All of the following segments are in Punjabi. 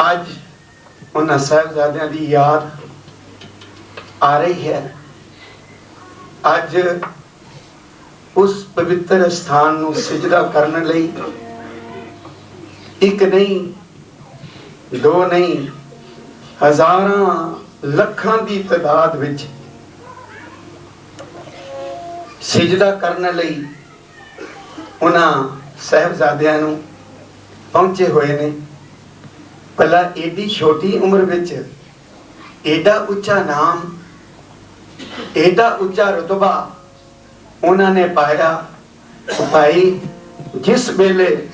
ਅੱਜ ਉਹਨਾਂ ਸਾਹਿਬਜ਼ਾਦਿਆਂ ਦੀ ਯਾਦ ਆ ਰਹੀ ਹੈ। ਅੱਜ ਉਸ ਪਵਿੱਤਰ ਸਥਾਨ ਨੂੰ ਸਜਦਾ ਕਰਨ ਲਈ ਇੱਕ ਨਹੀਂ, ਦੋ ਨਹੀਂ, ਹਜ਼ਾਰਾਂ ਲੱਖਾਂ ਦੀ ਤਾਦਾਦ ਵਿੱਚ ਸਜਦਾ ਕਰਨ ਲਈ ਉਹਨਾਂ ਸਹਿਬਜ਼ਾਦਿਆਂ ਨੂੰ ਪਹੁੰਚੇ ਹੋਏ ਨੇ। ਭਲਾ ਏਡੀ ਛੋਟੀ ਉਮਰ ਵਿੱਚ ਏਡਾ ਉੱਚਾ ਨਾਮ, ਏਡਾ ਉੱਚਾ ਰਤਬਾ ਉਹਨਾਂ ਨੇ ਪਾਇਆ। ਭਾਈ, ਜਿਸ ਵੇਲੇ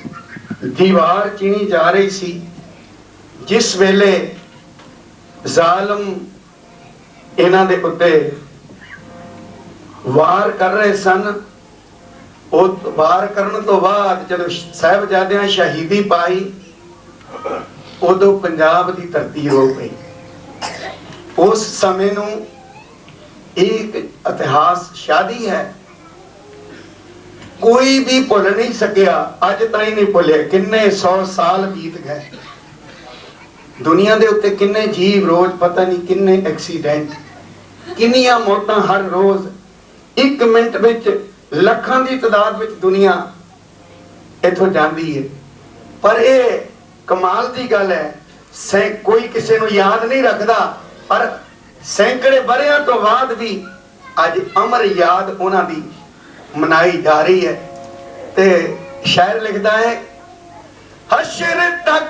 ਦੀਵਾਰ ਚਿਣੀ ਜਾ ਰਹੀ ਸੀ, ਜਿਸ ਵੇਲੇ ਜ਼ਾਲਮ ਇਹਨਾਂ ਦੇ ਉੱਤੇ ਵਾਰ ਕਰ ਰਹੇ ਸਨ, ਉਹ ਵਾਰ ਕਰਨ ਤੋਂ ਬਾਅਦ ਜਦੋਂ ਸਾਹਿਬਜ਼ਾਦਿਆਂ ਸ਼ਹੀਦੀ ਪਾਈ ਉਦੋਂ ਪੰਜਾਬ ਦੀ ਧਰਤੀ ਰੋ ਪਈ ਉਸ ਸਮੇਂ ਨੂੰ ਇੱਕ ਇਤਿਹਾਸ ਸ਼ਾਦੀ ਹੈ। ਕੋਈ ਵੀ ਭੁੱਲ ਨਹੀਂ ਸਕਿਆ, ਅੱਜ ਤਾਈਂ ਨਹੀਂ ਭੁੱਲਿਆ, ਕਿੰਨੇ 100 ਸਾਲ ਬੀਤ ਗਏ। ਦੁਨੀਆ ਦੇ ਉੱਤੇ ਕਿੰਨੇ ਜੀਵ ਰੋਜ਼, ਪਤਾ ਨਹੀਂ ਕਿੰਨੇ ਐਕਸੀਡੈਂਟ ਕਿੰਨੀਆਂ ਮੌਤਾਂ ਹਰ ਰੋਜ਼। 1 ਮਿੰਟ ਵਿੱਚ ਲੱਖਾਂ ਦੀ ਤਾਦਾਦ ਵਿੱਚ ਦੁਨੀਆ ਇੱਥੋਂ ਜਾਂਦੀ ਹੈ ਪਰ ਇਹ ਕਮਾਲ ਦੀ ਗੱਲ ਹੈ। ਸੈ ਕੋਈ ਕਿਸੇ ਨੂੰ ਯਾਦ ਨਹੀਂ ਰੱਖਦਾ, ਪਰ ਸੈਂਕੜੇ ਬਰਿਆਂ ਤੋਂ ਬਾਅਦ ਵੀ ਅੱਜ ਅਮਰ ਯਾਦ ਉਹਨਾਂ ਦੀ ਮਨਾਈ ਜਾ ਰਹੀ ਹੈ। ਤੇ ਸ਼ਾਇਰ ਲਿਖਦਾ ਹੈ, ਹਸ਼ਰ ਤੱਕ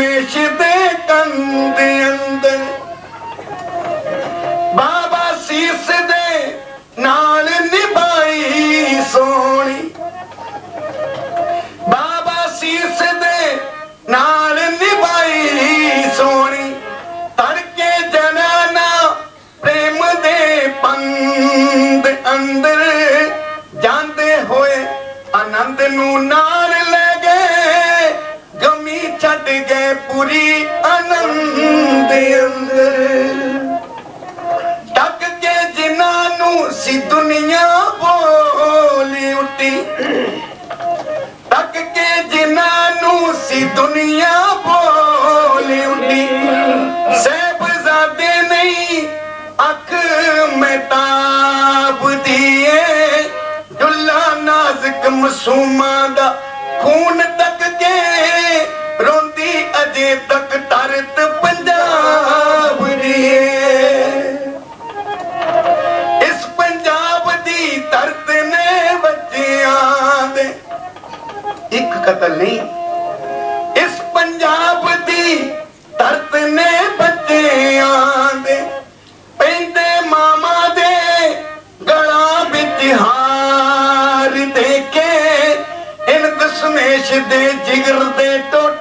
ਦਸ਼ਮੇਸ਼ ਦੇ ਕੰਨ ਦੇ ਅੰਦਰ। ਬਾਬਾ ਸੀਸ ਦੇ ਨਾਲ ਨਿਭਾਈ ਸੋਣੀ ਬਾਬਾ ਸੀਸ ਦੇ ਨਾਲ ਨਿਭਾਈ ਸੋਣੀ ਤੜਕੇ ਜਨਾਨਾ ਪ੍ਰੇਮ ਦੇ ਪੰਦ ਅੰਦਰ ਜਾਂਦੇ ਹੋਏ ਆਨੰਦ ਨੂੰ ਨਾ ਗਏ ਪੂਰੀ ਆਨੰਦ ਅੰਦਰ। ਟੱਕ ਕੇ ਜਿਨ੍ਹਾਂ ਨੂੰ ਸੀ ਦੁਨੀਆ ਬੋਲੀ ਉੱਟੀ। ਤੱਕ ਕੇ ਜਿਨ੍ਹਾਂ ਨੂੰ ਸੀ ਦੁਨੀਆ ਬੋਲੀ ਉੱਡੀ ਸਹਿਬਜ਼ਾਦੇ ਨਹੀਂ, ਅੱਖ ਮਹਿਤਾਬ ਦੀਏ। ਦੁੱਲਾ ਨਾਜ਼ਕ ਮਸੂਮਾਂ ਦਾ ਖੂਨ ਤੱਕ ਕੇ ਰੋਂਦੀ ਅਜੇ ਤੱਕ ਤਰਤ ਪੰਜਾਬ ਦੀਏ ਇਸ ਪੰਜਾਬ ਦੀ ਧਰਤ ਨੇ ਬੱਚਿਆਂ ਦੇ ਇੱਕ ਕਤਲ ਨਹੀਂ, ਇਸ ਪੰਜਾਬ ਦੀ ਧਰਤ ਨੇ ਬੱਚਿਆਂ ਦੇ ਪੈਂਦੇ ਮਾਮਾ ਦੇ ਗਲਾਂ ਵਿੱਚ ਹਾਰ ਦੇ ਕੇ ਇਨ ਦਸ਼ਮੇਸ਼ ਦੇ ਜਿਗਰ ਦੇ ਟੋਟ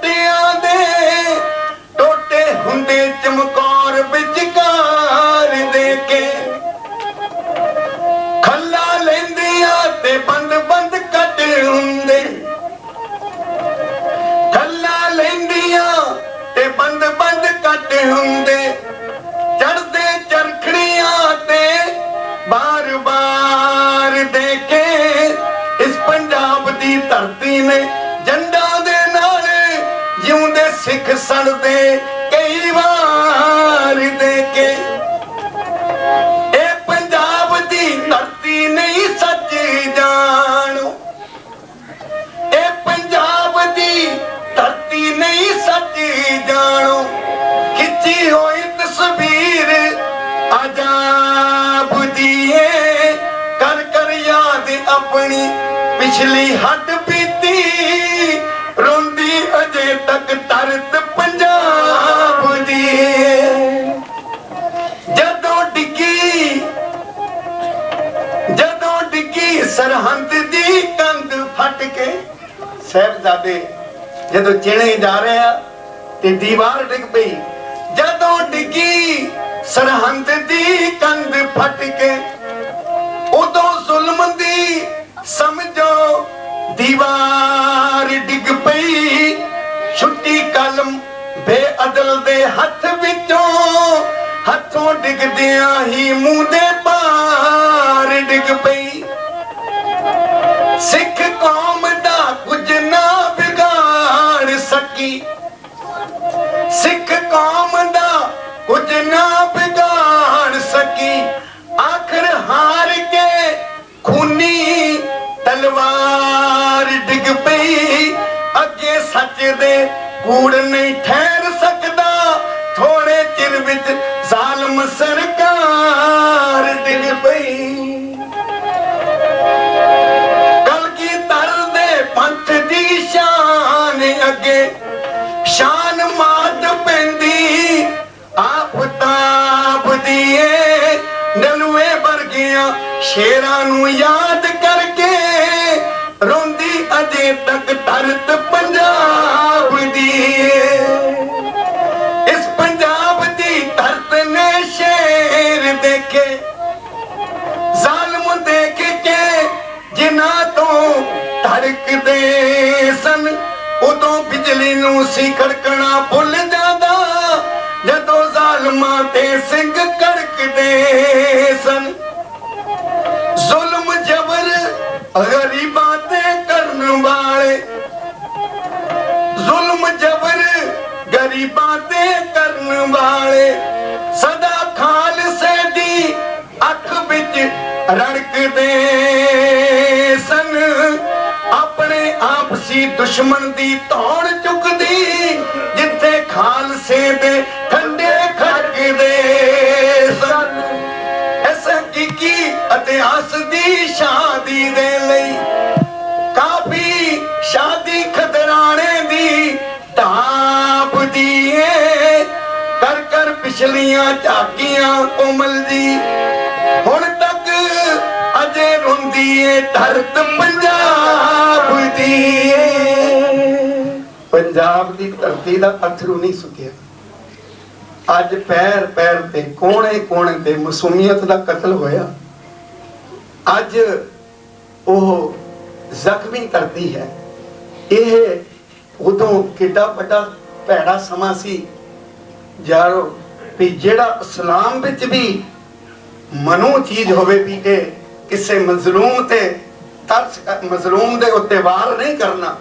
ਵਿਚਕਾਰ ਦੇ ਕੇ ਖੱਲਾ ਲੈਂਦੀਆਂ ਤੇ ਬੰਦ ਬੰਦ ਕੱਟ ਹੁੰਦੇ। ਖੱਲਾ ਲੈਂਦੀਆਂ ਤੇ ਬੰਦ ਬੰਦ ਕੱਟ ਹੁੰਦੇ। ਚੜਦੇ ਚਰਖੜੀਆਂ ਤੇ ਬਾਰ ਬਾਰ ਦੇਖੇ ਇਸ ਪੰਜਾਬ ਦੀ ਧਰਤੀ ਨੇ ਜੰਡਾਂ ਦੇ ਨਾਲ ਜਿਉਂਦੇ ਸਿੱਖ ਸੜਦੇ ਪਿਛਲੀ ਹੱਡ ਬੀਤੀ, ਰੋਂਦੀ ਅਜੇ ਤੱਕ ਤਰਤ ਪੰਜਾਬ ਦੀ। ਜਦੋਂ ਡਿੱਗੀ ਜਦੋਂ ਡਿੱਗੀ ਸਰਹੰਦ ਦੀ ਕੰਧ ਫਟ ਕੇ, ਸਹਿਬਜ਼ਾਦੇ ਜਦੋਂ ਚਿਣੇ ਜਾ ਰਹੇ ਆ ਤੇ ਦੀਵਾਰ ਡਿੱਗ ਪਈ। ਜਦੋਂ ਡਿੱਗੀ ਸਰਹੰਦ ਦੀ ਕੰਧ ਫਟ ਕੇ, ਉਦੋਂ ਜ਼ੁਲਮ ਦੀ ਸਮਝੋ, ਦੀਵਾਰ ਡਿੱਗ ਪਈ। ਛੁੱਟੀ ਕਲਮ ਬੇਅਦਲ ਦੇ ਹੱਥ ਵਿੱਚੋਂ। ਹੱਥੋਂ ਡਿੱਗਦਿਆਂ ਹੀ ਮੂੰਹ ਦੇ ਕੂੜ ਨਹੀਂ ਠਹਿਰ ਸਕਦਾ। ਥੋੜੇ ਚਿਰ ਵਿੱਚ ਜ਼ਾਲਮ ਸਰਕਾਰ ਡਿੱਗ ਪਈ। ਸ਼ਾਨ ਅੱਗੇ ਮਾਤ ਪੈਂਦੀ। ਆਫਤਾਬ ਦੀਏ ਨਲੂਏ ਵਰਗੀਆਂ ਸ਼ੇਰਾਂ ਨੂੰ ਯਾਦ ਕਰਕੇ ਰੋਂਦੀ ਅਜੇ ਤੱਕ ਤਰਤ ਬਿਜਲੀ ਨੂੰ ਸੀ ਖੜਕਣਾ ਭੁੱਲ ਜਾਂਦਾ। ਜਦੋਂ ਜ਼ਾਲਮਾਂ ਤੇ ਸਿੰਘ ਕੜਕਦੇ ਸਨ। ਜ਼ੁਲਮ ਜਬਰ ਗਰੀਬਾਂ ਤੇ ਕਰਨ ਵਾਲੇ। ਜ਼ੁਲਮ ਜਬਰ ਗਰੀਬਾਂ ਤੇ ਕਰਨ ਵਾਲੇ। ਸਦਾ ਖਾਲਸੇ ਦੀ ਅੱਖ ਵਿੱਚ ਰੜਕਦੇ ਸਨ ਆਪਣੇ ਆਪਸੀ ਦੁਸ਼ਮਣ ਦੀ ਧੌਣ ਚੁੱਕਦੀ, ਜਿੱਥੇ ਖਾਲਸੇ ਦੇ ਠੰਡੇ ਖੜਕਦੇ ਸਨ। ਇਸ ਹਕੀਕੀ ਇਤਿਹਾਸ ਦੀ ਸ਼ਾਦੀ ਦੇ ਲਈ ਕਾਫੀ ਸ਼ਾਦੀ ਖਦਰਾਣੇ ਦੀ ਢਾਬ ਦੀ ਏ ਕਰ ਕਰ ਪਿਛਲੀਆਂ ਝਾਕੀਆਂ ਕੋਮਲ ਦੀ ਹੁਣ ਤੱਕ ਅਜੇ ਰੋਂਦੀ ਏ ਧਰਤ ਪੰਜਾਬ। ਦੀ ਪੰਜਾਬ ਦੀ ਧਰਤੀ ਦਾ ਅਥਰੂ ਨਹੀਂ ਸੁੱਕਿਆ। ਅੱਜ ਪੈਰ ਪੈਰ ਤੇ ਕੋਣੇ ਕੋਣੇ ਤੇ ਮਾਸੂਮੀਅਤ ਦਾ ਕਤਲ ਹੋਇਆ। ਅੱਜ ਉਹ ਜ਼ਖਮੀ ਧਰਤੀ ਹੈ। ਇਹ ਉਦੋਂ ਕਿੱਡਾ ਵੱਡਾ ਭੈੜਾ ਸਮਾਂ ਸੀ ਯਾਰੋ ਵੀ ਜਿਹੜਾ ਇਸਲਾਮ ਵਿੱਚ ਵੀ ਮਨੋ ਚੀਜ਼ ਹੋਵੇ ਵੀ ਇਹ ਕਿਸੇ ਮਜ਼ਲੂਮ ਤੇ ਤਰਸ ਮਜ਼ਲੂਮ ਦੇ ਉੱਤੇ ਵਾਰ ਨਹੀਂ ਕਰਨਾ।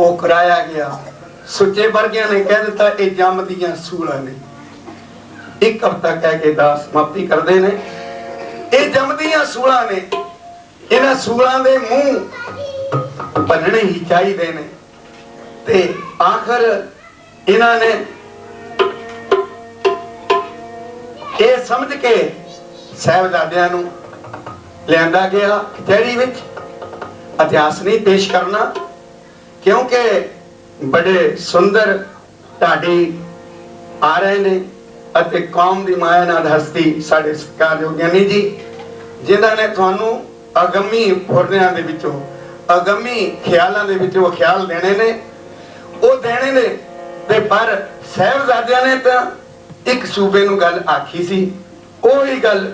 ਉਹ ਕਰਾਇਆ ਗਿਆ। ਸੁੱਚੇ ਵਰਗਿਆਂ ਨੇ ਕਹਿ ਦਿੱਤਾ, ਇਹ ਜੰਮ ਸੂਲਾਂ ਨੇ। ਇੱਕ ਹਫ਼ਤਾ ਕਹਿ ਕੇ ਦਾ ਸਮਾਪਤੀ ਕਰਦੇ ਨੇ। ਇਹ ਜੰਮਦੀਆਂ ਸੂਲਾਂ ਨੇ। ਇਹਨਾਂ ਸੂਲਾਂ ਦੇ ਮੂੰਹ ਬੰਨਣੇ ਹੀ ਚਾਹੀਦੇ ਨੇ। ਤੇ ਆਖਰ ਇਹਨਾਂ ਨੇ ਇਹ ਸਮਝ ਕੇ ਸਹਿਬਜ਼ਾਦਿਆਂ ਨੂੰ ਲਿਆਂਦਾ ਗਿਆ ਕਚਹਿਰੀ ਵਿੱਚ। ਇਤਿਹਾਸ ਨਹੀਂ ਪੇਸ਼ ਕਰਨਾ, ਕਿਉਂਕਿ ਬੜੇ ਸੁੰਦਰ ਢਾਡੀ ਆ ਰਹੇ ਨੇ ਅਤੇ ਕੌਮ ਦੀ ਮਾਇਆ ਨਾਲ ਹਸਤੀ ਸਾਡੇ ਸਤਿਕਾਰਯੋਗ ਗਿਆਨੀ ਜੀ, ਜਿਨ੍ਹਾਂ ਨੇ ਤੁਹਾਨੂੰ ਅਗੰਮੀ ਫੁਰਨਿਆਂ ਦੇ ਵਿੱਚੋਂ, ਅਗੰਮੀ ਖਿਆਲਾਂ ਦੇ ਵਿੱਚੋਂ ਖਿਆਲ ਦੇਣੇ ਨੇ। ਉਹ ਦੇਣੇ ਨੇ ਤੇ ਪਰ ਸਹਿਬਜ਼ਾਦਿਆਂ ਨੇ ਤਾਂ ਇੱਕ ਸੂਬੇ ਨੂੰ ਗੱਲ ਆਖੀ ਸੀ, ਉਹੀ ਗੱਲ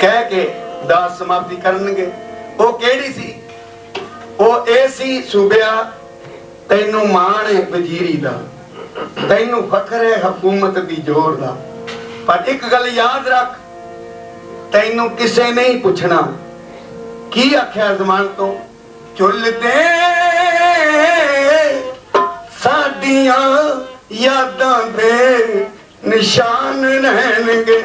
ਕਹਿ ਕੇ ਦਾਸ ਸਮਾਪਤੀ ਕਰਨਗੇ। ਉਹ ਕਿਹੜੀ ਸੀ? ਉਹ ਇਹ ਸੀ ਸੂਬਿਆ, ਤੈਨੂੰ ਮਾਣ ਹੈ ਵਜ਼ੀਰੀ ਦਾ, ਤੈਨੂੰ ਫਖਰ ਹੈ ਹਕੂਮਤ ਦੀ ਜ਼ੋਰ ਦਾ। ਪਰ ਇੱਕ ਗੱਲ ਯਾਦ ਰੱਖ, ਤੈਨੂੰ ਕਿਸੇ ਨਹੀਂ ਪੁੱਛਣਾ, ਕੀ ਆਖਿਆ ਜ਼ਮਾਨ ਤੋਂ? ਚੁੱਲ ਚੁੱਲਦੇ ਸਾਡੀਆਂ ਯਾਦਾਂ ਦੇ ਨਿਸ਼ਾਨ ਰਹਿਣਗੇ।